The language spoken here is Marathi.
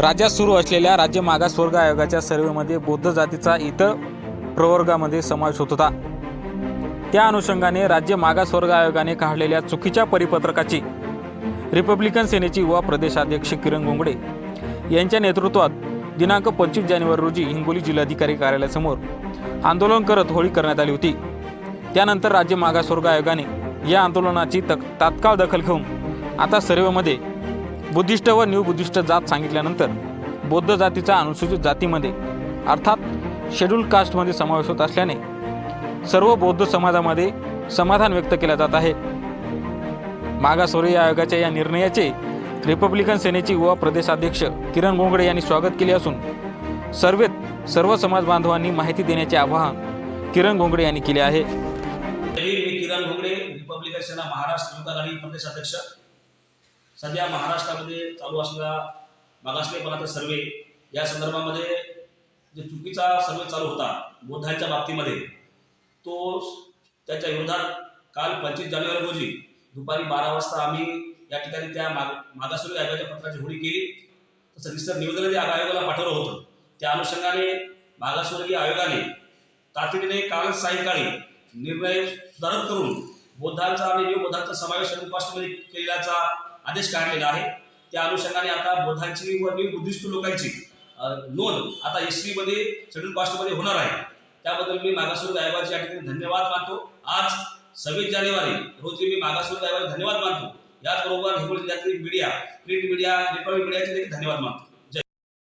राज्यात सुरू असलेल्या राज्य मागासवर्ग आयोगाच्या सर्वेमध्ये बौद्ध जातीचा इतर प्रवर्गामध्ये समावेश होत होता. त्या अनुषंगाने राज्य मागासवर्ग आयोगाने काढलेल्या चुकीच्या परिपत्रकाची रिपब्लिकन सेनेची युवा प्रदेशाध्यक्ष किरण गोंगडे यांच्या नेतृत्वात दिनांक पंचवीस जानेवारी रोजी हिंगोली जिल्हाधिकारी कार्यालयासमोर आंदोलन करत होळी करण्यात आली होती. त्यानंतर राज्य मागासवर्ग आयोगाने या आंदोलनाची तक तात्काळ दखल घेऊन आता सर्वेमध्ये बुद्धिस्ट व न्यू बुद्धिस्ट जात सांगितल्यानंतर बौद्ध जातीचा अनुसूचित जातीमध्ये अर्थात शेड्यूल कास्टमध्ये समावेश होत असल्याने सर्व बौद्ध समाजामध्ये समाधान व्यक्त केलं जात आहे. मागासवर्गीय आयोगाच्या या निर्णयाचे रिपब्लिकन सेनेचे युवा प्रदेशाध्यक्ष किरण गोंगडे यांनी स्वागत केले असून सर्वेत सर्व समाज बांधवांनी माहिती देण्याचे आवाहन किरण गोंगडे यांनी केले आहे. मी किरण गोंगडे रिपब्लिकन सेना महाराष्ट्र युवक आघाडी सध्या महाराष्ट्रामध्ये चालू असलेला मागासलेपणाचा सर्वे या संदर्भामध्ये जे चुकीचा सर्वे चालू होता बौद्धांच्या बाबतीमध्ये तो त्याच्या विरोधात काल पंचवीस जानेवारी रोजी दुपारी बारा वाजता आम्ही या ठिकाणी त्या माग मागासवर्गीय आयोगाच्या पत्राची होळी केली. तसं निसर निवेदन आयोगाला पाठवलं होतं. त्या अनुषंगाने मागासवर्गीय आयोगाने तातडीने काल सायंकाळी निर्णय सुधारण करून बौद्धांचा आणि बौद्धांचा समावेश शेड्यूल केल्याचा आदेश काढलेला आहे. त्या अनुषंगाने आता बौद्धांची व न्यू बुद्धिस्ट लोकांची नोंद आता हिस्ट्रीमध्ये शेड्यूल कास्टमध्ये होणार आहे. त्याबद्दल मी मागासवर्ग गायबाची या ठिकाणी धन्यवाद मानतो. आज सव्वीस जानेवारी रोजी मी मागासवर्ग आयोगाचे धन्यवाद मानतो. याचबरोबर हिंगोली जिल्ह्यातील मीडिया प्रिंट मीडिया इलेक्ट्रॉनिक मीडियाचे देखील धन्यवाद मानतो.